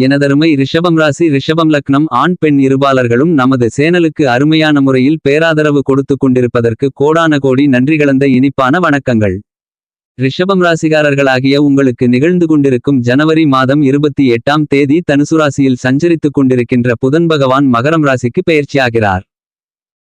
எனதருமை ரிஷபம் ராசி ரிஷபம் லக்னம் ஆண் பெண் இருபாலர்களும் நமது சேனலுக்கு அருமையான முறையில் பேராதரவு கொடுத்து கொண்டிருப்பதற்கு கோடான கோடி நன்றி கலந்த இனிப்பான வணக்கங்கள். ரிஷபம் ராசிகாரர்களாகிய உங்களுக்கு நிகழ்ந்து கொண்டிருக்கும் ஜனவரி மாதம் இருபத்தி எட்டாம் தேதி தனுசு ராசியில் சஞ்சரித்துக் கொண்டிருக்கின்ற புதன் பகவான் மகரம் ராசிக்கு பெயர்ச்சியாகிறார்.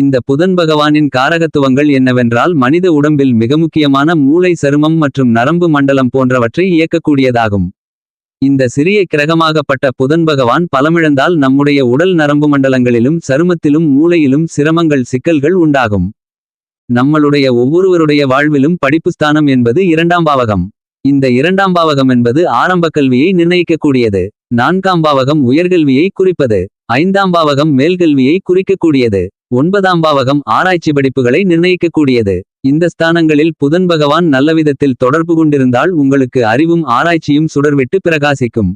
இந்த புதன் பகவானின் காரகத்துவங்கள் என்னவென்றால் மனித உடம்பில் மிக முக்கியமான மூளை சருமம் மற்றும் நரம்பு மண்டலம் போன்றவற்றை இயக்கக்கூடியதாகும். இந்த சிறிய கிரகமாகப்பட்ட புதன் பகவான் பலமிழந்தால் நம்முடைய உடல் நரம்பு மண்டலங்களிலும் சருமத்திலும் மூளையிலும் சிரமங்கள் சிக்கல்கள் உண்டாகும். நம்மளுடைய ஒவ்வொருவருடைய வாழ்விலும் படிப்புஸ்தானம் என்பது இரண்டாம் பாவகம். இந்த இரண்டாம் பாவகம் என்பது ஆரம்ப கல்வியை நிர்ணயிக்கக்கூடியது. நான்காம் பாவகம் உயர்கல்வியை குறிப்பது. ஐந்தாம் பாவகம் மேல்கல்வியை குறிக்கக்கூடியது. ஒன்பதாம் பாவகம் ஆராய்ச்சி படிப்புகளை நிர்ணயிக்கக்கூடியது. இந்த ஸ்தானங்களில் புதன் பகவான் நல்லவிதத்தில் தொடர்பு கொண்டிருந்தால் உங்களுக்கு அறிவும் ஆராய்ச்சியும் சுடர்விட்டு பிரகாசிக்கும்.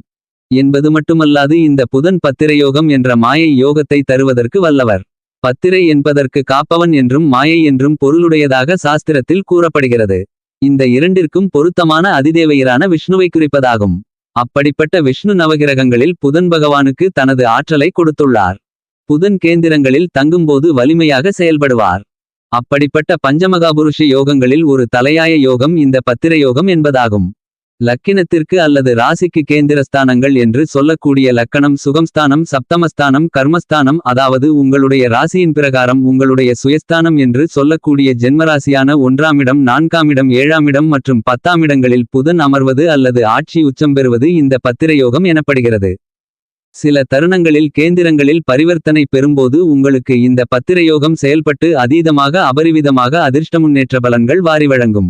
என்பது மட்டுமல்லாது இந்த புதன் பத்திரயோகம் என்ற மாயை யோகத்தை தருவதற்கு வல்லவர். பத்திரை என்பதற்கு காப்பவன் என்றும் மாயை என்றும் பொருளுடையதாக சாஸ்திரத்தில் கூறப்படுகிறது. இந்த இரண்டிற்கும் பொருத்தமான அதிதேவையரான விஷ்ணுவை குறிப்பதாகும். அப்படிப்பட்ட விஷ்ணு நவகிரகங்களில் புதன் பகவானுக்கு தனது ஆற்றலை கொடுத்துள்ளார். புதன் கேந்திரங்களில் தங்கும்போது வலிமையாக செயல்படுவார். அப்படிப்பட்ட பஞ்சமகாபுருஷ யோகங்களில் ஒரு தலையாய யோகம் இந்த பத்திர யோகம் என்பதாகும். லக்கினத்திற்கு அல்லது ராசிக்கு கேந்திரஸ்தானங்கள் என்று சொல்லக்கூடிய லக்கணம் சுகம்ஸ்தானம் சப்தமஸ்தானம் கர்மஸ்தானம் அதாவது உங்களுடைய ராசியின் பிரகாரம் உங்களுடைய சுயஸ்தானம் என்று சொல்லக்கூடிய ஜென்மராசியான ஒன்றாமிடம் நான்காமிடம் ஏழாமிடம் மற்றும் பத்தாமிடங்களில் புதன் அமர்வது அல்லது ஆட்சி உச்சம் பெறுவது இந்த பத்திர யோகம் எனப்படுகிறது. சில தருணங்களில் கேந்திரங்களில் பரிவர்த்தனை பெறும்போது உங்களுக்கு இந்த பத்திரயோகம் செயல்பட்டு அதீதமாக அபரிவிதமாக அதிர்ஷ்ட முன்னேற்ற பலன்கள் வாரி வழங்கும்.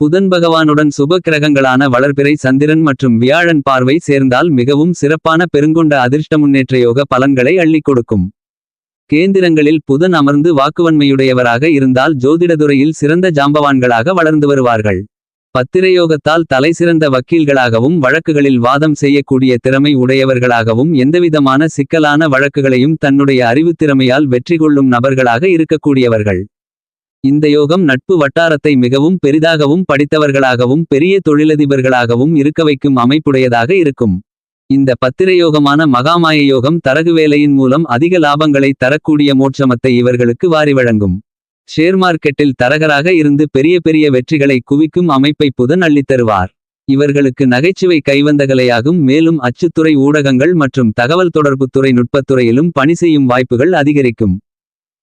புதன் பகவானுடன் சுப கிரகங்களான வளர்பிறை சந்திரன் மற்றும் வியாழன் பார்வை சேர்ந்தால் மிகவும் சிறப்பான பெருங்கொண்ட அதிர்ஷ்ட முன்னேற்ற யோக பலன்களை அள்ளிக் கொடுக்கும். கேந்திரங்களில் புதன் அமர்ந்து வாக்குவன்மையுடையவராக இருந்தால் ஜோதிடதுறையில் சிறந்த ஜாம்பவான்களாக வளர்ந்து வருவார்கள். பத்திரயோகத்தால் தலைசிறந்த வக்கீல்களாகவும் வழக்குகளில் வாதம் செய்யக்கூடிய திறமை உடையவர்களாகவும் எந்தவிதமான சிக்கலான வழக்குகளையும் தன்னுடைய அறிவுத்திறமையால் வெற்றி கொள்ளும் நபர்களாக இருக்கக்கூடியவர்கள். இந்த யோகம் நட்பு வட்டாரத்தை மிகவும் பெரிதாகவும் படித்தவர்களாகவும் பெரிய தொழிலதிபர்களாகவும் இருக்க வைக்கும் அமைப்புடையதாக இருக்கும். இந்த பத்திரயோகமான மகாமாய யோகம் தரகு வேலையின் மூலம் அதிக லாபங்களை தரக்கூடிய மோட்சமத்தை இவர்களுக்கு வாரி வழங்கும். ஷேர் மார்க்கெட்டில் தரகராக இருந்து பெரிய பெரிய வெற்றிகளை குவிக்கும் அமைப்பை புதன் அள்ளித்தருவார் இவர்களுக்கு நகைச்சுவை கைவந்தகலையாகும் மேலும் அச்சுத்துறை ஊடகங்கள் மற்றும் தகவல் தொடர்புத்துறை நுட்பத்துறையிலும் பணி செய்யும் வாய்ப்புகள் அதிகரிக்கும்.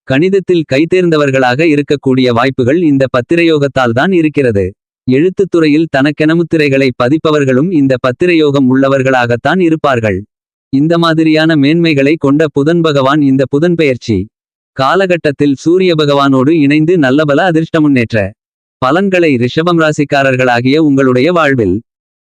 கணிதத்தில் கைதேர்ந்தவர்களாக இருக்கக்கூடிய வாய்ப்புகள் இந்த பத்திரயோகத்தால் தான் இருக்கிறது. எழுத்துத்துறையில் தனக்கெனமுத்திரைகளை பதிப்பவர்களும் இந்த பத்திரயோகம் உள்ளவர்களாகத்தான் இருப்பார்கள். இந்த மாதிரியான மேன்மைகளை கொண்ட புதன் பகவான் இந்த புதன் பெயர்ச்சி. காலகட்டத்தில் சூரிய பகவானோடு இணைந்து நல்லபல அதிர்ஷ்ட முன்னேற்ற பலன்களை ரிஷபம் ராசிக்காரர்களாகிய உங்களுடைய வாழ்வில்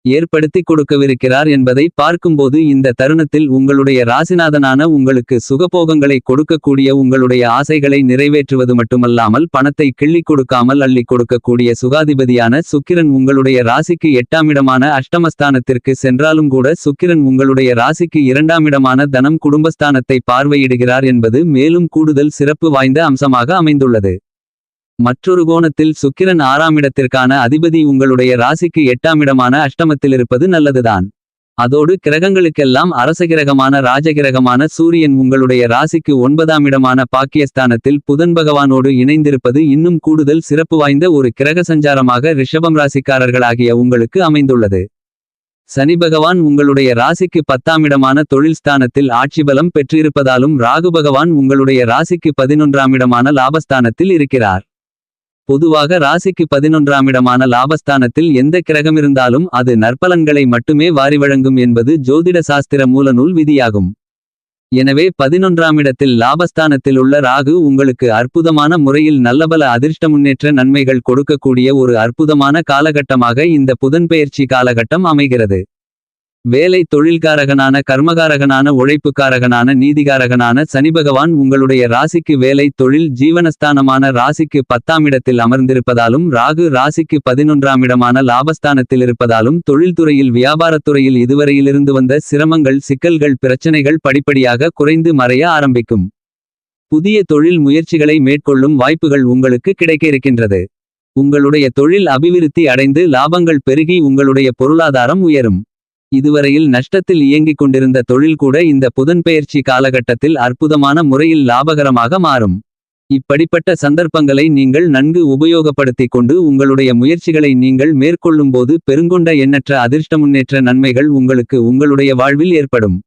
ஏற்படுத்தி கொடுக்கவிருக்கிறார் என்பதை பார்க்கும்போது இந்த தருணத்தில் உங்களுடைய ராசிநாதனான உங்களுக்கு சுகபோகங்களை கொடுக்கக்கூடிய உங்களுடைய ஆசைகளை நிறைவேற்றுவது மட்டுமல்லாமல் பணத்தை கிள்ளிக் கொடுக்காமல் அள்ளி கொடுக்கக்கூடிய சுகாதிபதியான சுக்கிரன் உங்களுடைய ராசிக்கு எட்டாமிடமான அஷ்டமஸ்தானத்திற்கு சென்றாலும் கூட சுக்கிரன் உங்களுடைய ராசிக்கு இரண்டாமிடமான தனம் குடும்பஸ்தானத்தை பார்வையிடுகிறார் என்பது மேலும் கூடுதல் சிறப்பு வாய்ந்த அம்சமாக அமைந்துள்ளது. மற்றொரு கோணத்தில் சுக்கிரன் ஆறாம் இடத்திற்கான அதிபதி உங்களுடைய ராசிக்கு எட்டாம் இடமான அஷ்டமத்தில் இருப்பது நல்லதுதான். அதோடு கிரகங்களுக்கெல்லாம் அரசகிரகமான ராஜகிரகமான சூரியன் உங்களுடைய ராசிக்கு ஒன்பதாம் இடமான பாக்கியஸ்தானத்தில் புதன் பகவானோடு இணைந்திருப்பது இன்னும் கூடுதல் சிறப்பு வாய்ந்த ஒரு கிரக சஞ்சாரமாக ரிஷபம் ராசிக்காரர்களாகிய உங்களுக்கு அமைந்துள்ளது. சனி பகவான் உங்களுடைய ராசிக்கு பத்தாமிடமான தொழில் ஸ்தானத்தில் ஆட்சி பலம் பெற்றிருப்பதாலும் ராகு பகவான் உங்களுடைய ராசிக்கு பதினொன்றாமிடமான லாபஸ்தானத்தில் இருக்கிறார். பொதுவாக ராசிக்கு பதினொன்றாமிடமான லாபஸ்தானத்தில் எந்த கிரகமிருந்தாலும் அது நற்பலன்களை மட்டுமே வாரி வழங்கும் என்பது ஜோதிட சாஸ்திர மூலநூல் விதியாகும். எனவே பதினொன்றாம் இடத்தில் லாபஸ்தானத்தில் உள்ள ராகு உங்களுக்கு அற்புதமான முறையில் நல்லபல அதிர்ஷ்ட முன்னேற்ற நன்மைகள் கொடுக்கக்கூடிய ஒரு அற்புதமான காலகட்டமாக இந்த புதன்பெயர்ச்சி காலகட்டம் அமைகிறது. வேலை தொழில்காரகனான கர்மகாரகனான உழைப்புக்காரகனான நீதிகாரகனான சனிபகவான் உங்களுடைய ராசிக்கு வேலை தொழில் ஜீவனஸ்தானமான ராசிக்கு பத்தாமிடத்தில் அமர்ந்திருப்பதாலும் ராகு ராசிக்கு பதினொன்றாம் இடமான லாபஸ்தானத்தில் இருப்பதாலும் தொழில்துறையில் வியாபாரத்துறையில் இதுவரையிலிருந்து வந்த சிரமங்கள் சிக்கல்கள் பிரச்சனைகள் படிப்படியாக குறைந்து மறைய ஆரம்பிக்கும். புதிய தொழில் முயற்சிகளை மேற்கொள்ளும் வாய்ப்புகள் உங்களுக்கு கிடைக்க இருக்கின்றது உங்களுடைய தொழில் அபிவிருத்தி அடைந்து லாபங்கள் பெருகி உங்களுடைய பொருளாதாரம் உயரும். இதுவரையில் நஷ்டத்தில் இயங்கிக் கொண்டிருந்த தொழில் கூட இந்த புதன்பெயர்ச்சி காலகட்டத்தில் அற்புதமான முறையில் லாபகரமாக மாறும். இப்படிப்பட்ட சந்தர்ப்பங்களை நீங்கள் நன்கு உபயோகப்படுத்திக் கொண்டு உங்களுடைய முயற்சிகளை நீங்கள் மேற்கொள்ளும்போது பெருங்கொண்ட எண்ணற்ற அதிர்ஷ்ட முன்னேற்ற நன்மைகள் உங்களுக்கு உங்களுடைய வாழ்வில் ஏற்படும்.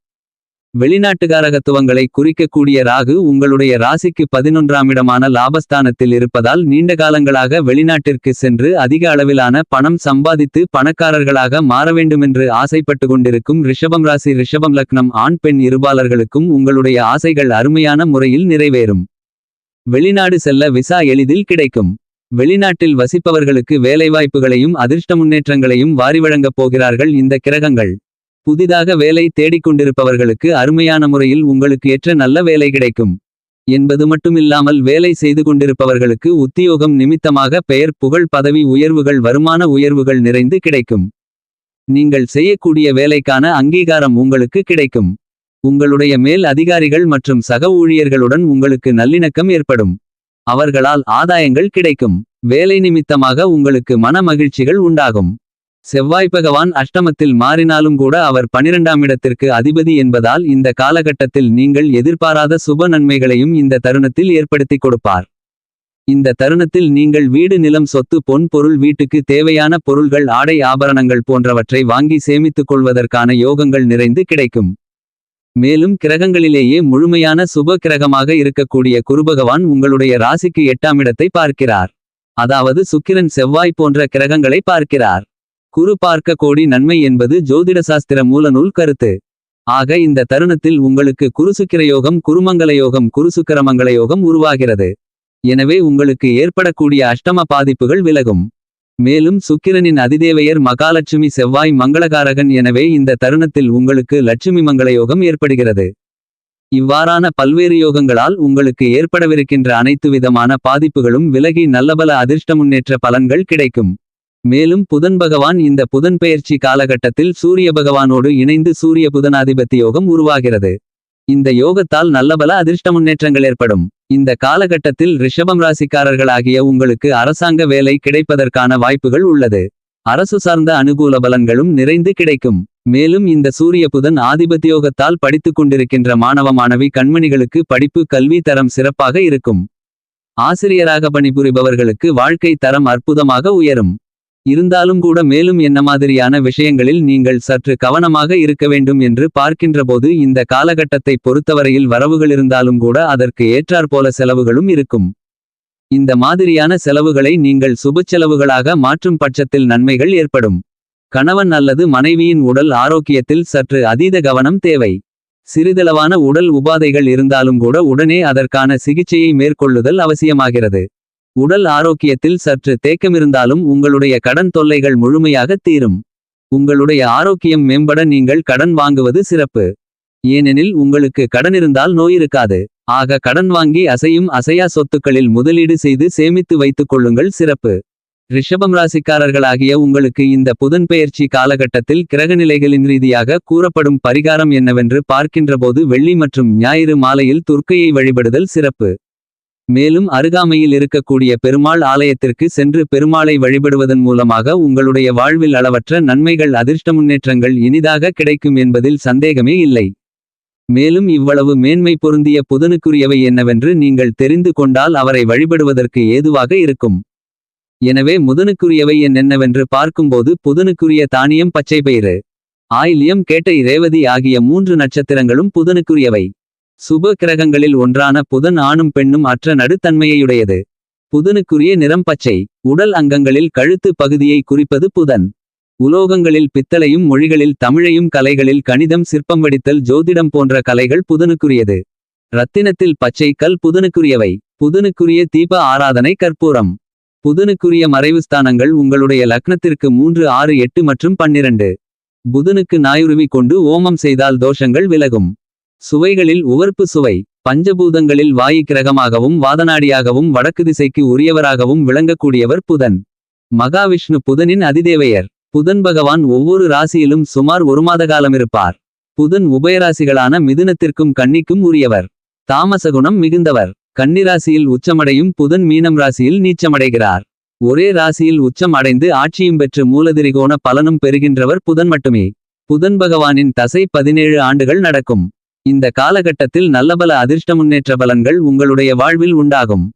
வெளிநாட்டுகாரகத்துவங்களை குறிக்கக்கூடிய ராகு உங்களுடைய ராசிக்கு பதினொன்றாம் இடமான லாபஸ்தானத்தில் இருப்பதால் நீண்ட காலங்களாக வெளிநாட்டிற்கு சென்று அதிக அளவிலான பணம் சம்பாதித்து பணக்காரர்களாக மாற வேண்டுமென்று ஆசைப்பட்டு கொண்டிருக்கும் ரிஷபம் ராசி ரிஷபம் லக்னம் ஆண் பெண் இருபாளர்களுக்கும் உங்களுடைய ஆசைகள் அருமையான முறையில் நிறைவேறும். வெளிநாடு செல்ல விசா எளிதில் கிடைக்கும். வெளிநாட்டில் வசிப்பவர்களுக்கு வேலைவாய்ப்புகளையும் அதிர்ஷ்ட முன்னேற்றங்களையும் வாரி வழங்கப் போகிறார்கள் இந்த கிரகங்கள். புதிதாக வேலை தேடிக்கொண்டிருப்பவர்களுக்கு அருமையான முறையில் உங்களுக்கு ஏற்ற நல்ல வேலை கிடைக்கும். என்பது மட்டுமில்லாமல் வேலை செய்து கொண்டிருப்பவர்களுக்கு உத்தியோகம் நிமித்தமாக பெயர் புகழ் பதவி உயர்வுகள் வருமான உயர்வுகள் நிறைந்து கிடைக்கும். நீங்கள் செய்யக்கூடிய வேலைக்கான அங்கீகாரம் உங்களுக்கு கிடைக்கும். உங்களுடைய மேல் அதிகாரிகள் மற்றும் சக ஊழியர்களுடன் உங்களுக்கு நல்லிணக்கம் ஏற்படும். அவர்களால் ஆதாயங்கள் கிடைக்கும். வேலை நிமித்தமாக உங்களுக்கு மன மகிழ்ச்சிகள் உண்டாகும். செவ்வாய் பகவான் அஷ்டமத்தில் மாறினாலும் கூட அவர் பனிரெண்டாம் இடத்திற்கு அதிபதி என்பதால் இந்த காலகட்டத்தில் நீங்கள் எதிர்பாராத சுப நன்மைகளையும் இந்த தருணத்தில் ஏற்படுத்திக் கொடுப்பார். இந்த தருணத்தில் நீங்கள் வீடு நிலம் சொத்து பொன் பொருள் வீட்டுக்கு தேவையான பொருள்கள் ஆடை ஆபரணங்கள் போன்றவற்றை வாங்கி சேமித்துக் கொள்வதற்கான யோகங்கள் நிறைந்து கிடைக்கும். மேலும் கிரகங்களிலேயே முழுமையான சுப கிரகமாக இருக்கக்கூடிய குருபகவான் உங்களுடைய ராசிக்கு எட்டாம் இடத்தை பார்க்கிறார். அதாவது சுக்கிரன் செவ்வாய் போன்ற கிரகங்களை பார்க்கிறார். குரு பார்க்க கோடி நன்மை என்பது ஜோதிட சாஸ்திர மூலநூல் கருத்து. ஆக இந்த தருணத்தில் உங்களுக்கு குருசுக்கிரயோகம் குருமங்கலயோகம் குருசுக்கரமங்கலயோகம் உருவாகிறது. எனவே உங்களுக்கு ஏற்படக்கூடிய அஷ்டம பாதிப்புகள் விலகும். மேலும் சுக்கிரனின் அதிதேவையர் மகாலட்சுமி செவ்வாய் மங்களகாரகன் எனவே இந்த தருணத்தில் உங்களுக்கு லட்சுமி மங்களயோகம் ஏற்படுகிறது. இவ்வாறான பல்வேறு யோகங்களால் உங்களுக்கு ஏற்படவிருக்கின்ற அனைத்து விதமான பாதிப்புகளும் விலகி நல்லபல அதிர்ஷ்ட முன்னேற்ற பலன்கள் கிடைக்கும். மேலும் புதன் பகவான் இந்த புதன் பெயர்ச்சி காலகட்டத்தில் சூரிய பகவானோடு இணைந்து சூரிய புதனாதிபத்தி யோகம் உருவாகிறது. இந்த யோகத்தால் நல்லபல அதிர்ஷ்ட முன்னேற்றங்கள் ஏற்படும். இந்த காலகட்டத்தில் ரிஷபம் ராசிக்காரர்களாகிய உங்களுக்கு அரசாங்க வேலை கிடைப்பதற்கான வாய்ப்புகள் உள்ளது. அரசு சார்ந்த அனுகூல பலன்களும் நிறைந்து கிடைக்கும். மேலும் இந்த சூரிய புதன் ஆதிபத்தியோகத்தால் படித்துக் கொண்டிருக்கின்ற மாணவ மாணவி கண்மணிகளுக்கு படிப்பு கல்வி தரம் சிறப்பாக இருக்கும். ஆசிரியராக பணிபுரிபவர்களுக்கு வாழ்க்கை தரம் அற்புதமாக உயரும். இருந்தாலும் கூட மேலும் என்ன மாதிரியான விஷயங்களில் நீங்கள் சற்று கவனமாக இருக்க வேண்டும் என்று பார்க்கின்றபோது இந்த காலகட்டத்தை பொறுத்தவரையில் வரவுகள் இருந்தாலும் கூட அதற்கு ஏற்றாற்போல செலவுகளும் இருக்கும். இந்த மாதிரியான செலவுகளை நீங்கள் சுபச்செலவுகளாக மாற்றும் பட்சத்தில் நன்மைகள் ஏற்படும். கணவன் அல்லது மனைவியின் உடல் ஆரோக்கியத்தில் சற்று அதீத கவனம் தேவை. சிறிதளவான உடல் உபாதைகள் இருந்தாலும் கூட உடனே அதற்கான சிகிச்சையை மேற்கொள்ளுதல் அவசியமாகிறது. உடல் ஆரோக்கியத்தில் சற்று தேக்கமிருந்தாலும் உங்களுடைய கடன் தொல்லைகள் முழுமையாக தீரும். உங்களுடைய ஆரோக்கியம் மேம்பட நீங்கள் கடன் வாங்குவது சிறப்பு. ஏனெனில் உங்களுக்கு கடன் இருந்தால் நோய் இருக்காது. ஆக கடன் வாங்கி அசையும் அசையா சொத்துக்களில் முதலீடு செய்து சேமித்து வைத்துக் கொள்ளுங்கள் சிறப்பு. ரிஷபம் ராசிக்காரர்களாகிய உங்களுக்கு இந்த புதன்பெயர்ச்சி காலகட்டத்தில் கிரகநிலைகளின் ரீதியாக கூறப்படும் பரிகாரம் என்னவென்று பார்க்கின்றபோது வெள்ளி மற்றும் ஞாயிறு மாலையில் துர்க்கையை வழிபடுதல் சிறப்பு. மேலும் அருகாமையில் இருக்கக்கூடிய பெருமாள் ஆலயத்திற்கு சென்று பெருமாளை வழிபடுவதன் மூலமாக உங்களுடைய வாழ்வில் அளவற்ற நன்மைகள் அதிர்ஷ்ட முன்னேற்றங்கள் இனிதாக கிடைக்கும் என்பதில் சந்தேகமே இல்லை. மேலும் இவ்வளவு மேன்மை பொருந்திய புதனுக்குரியவை என்னவென்று நீங்கள் தெரிந்து கொண்டால் அவரை வழிபடுவதற்கு ஏதுவாக இருக்கும். எனவே முதனுக்குரியவை என்னென்னவென்று பார்க்கும்போது புதனுக்குரிய தானியம் பச்சைப்பயிறு ஆயில்யம் கேட்டை ரேவதி ஆகிய மூன்று நட்சத்திரங்களும் புதனுக்குரியவை. சுப கிரகங்களில் ஒன்றான புதன் ஆணும் பெண்ணும் அற்ற நடுத்தன்மையுடையது. புதனுக்குரிய நிறம் பச்சை உடல் அங்கங்களில் கழுத்து பகுதியை குறிப்பது புதன். உலோகங்களில் பித்தளையும் மொழிகளில் தமிழையும் கலைகளில் கணிதம் சிற்பம் வடித்தல் ஜோதிடம் போன்ற கலைகள் புதனுக்குரியது. ரத்தினத்தில் பச்சை கல் புதனுக்குரியவை. புதனுக்குரிய தீப ஆராதனை கற்பூரம். புதனுக்குரிய மறைவு ஸ்தானங்கள் உங்களுடைய லக்னத்திற்கு மூன்று ஆறு எட்டு மற்றும் பன்னிரண்டு. புதனுக்கு நாயுருவி கொண்டு ஓமம் செய்தால் தோஷங்கள் விலகும். சுவைகளில் உவர்ப்பு சுவை பஞ்சபூதங்களில் வாயு கிரகமாகவும் வாதநாடியாகவும் வடக்கு திசைக்கு உரியவராகவும் விளங்கக்கூடியவர் புதன். மகாவிஷ்ணு புதனின் அதிதேவையர். புதன் பகவான் ஒவ்வொரு ராசியிலும் சுமார் ஒரு மாத காலம் இருப்பார். புதன் உபயராசிகளான மிதுனத்திற்கும் கன்னிக்கும் உரியவர். தாமசகுணம் மிகுந்தவர். கன்னிராசியில் உச்சமடையும் புதன் மீனம் ராசியில் நீச்சமடைகிறார். ஒரே ராசியில் உச்சம் அடைந்து ஆட்சியும் பெற்று மூலதிரிகோண பலனும் பெறுகின்றவர் புதன் மட்டுமே. புதன் பகவானின் தசை பதினேழு ஆண்டுகள் நடக்கும். இந்த காலகட்டத்தில் நல்லபல அதிர்ஷ்ட முன்னேற்ற பலன்கள் உங்களுடைய வாழ்வில் உண்டாகும்.